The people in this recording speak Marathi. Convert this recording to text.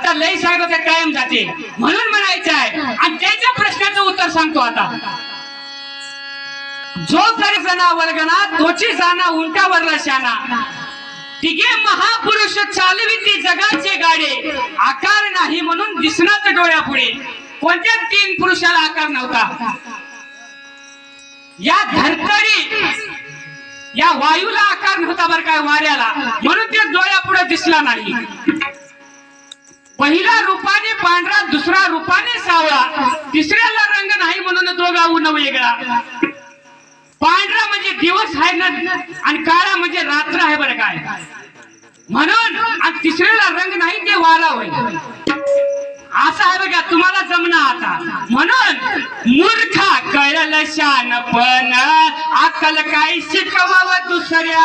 आता लय सांगतो ते कायम जाते. म्हणून म्हणायचं आहे आणि त्याच्या प्रश्नाचं उत्तर सांगतो आता. जो जना वर्गना तोची जाना उंटावरला शाना तिघे महापुरुष चालविती जगाचे गाडे. आकार नाही म्हणून दिसणार डोळ्यापुढे कोणत्या तीन पुरुषाला आकार नव्हता? या धरतरी या वायूला आकार नव्हता बरं काय वाऱ्याला. म्हणून ते डोळ्यापुढे दिसला नाही. पहिला रूपाने पांढरा दुसरा रूपाने सावळा. तिसऱ्याला रंग नाही म्हणून दोघा उन वेगळा. पांढरा म्हणजे दिवस आहे ना आणि काळा म्हणजे रात्र आहे बरं काय. म्हणून आणि तिसऱ्याला रंग नाही ते वारा होईल. असं आहे बघा तुम्हाला जमणार आता. म्हणून मूर्खा कळलं शानपण अक्कल काय शिकवावं दुसऱ्या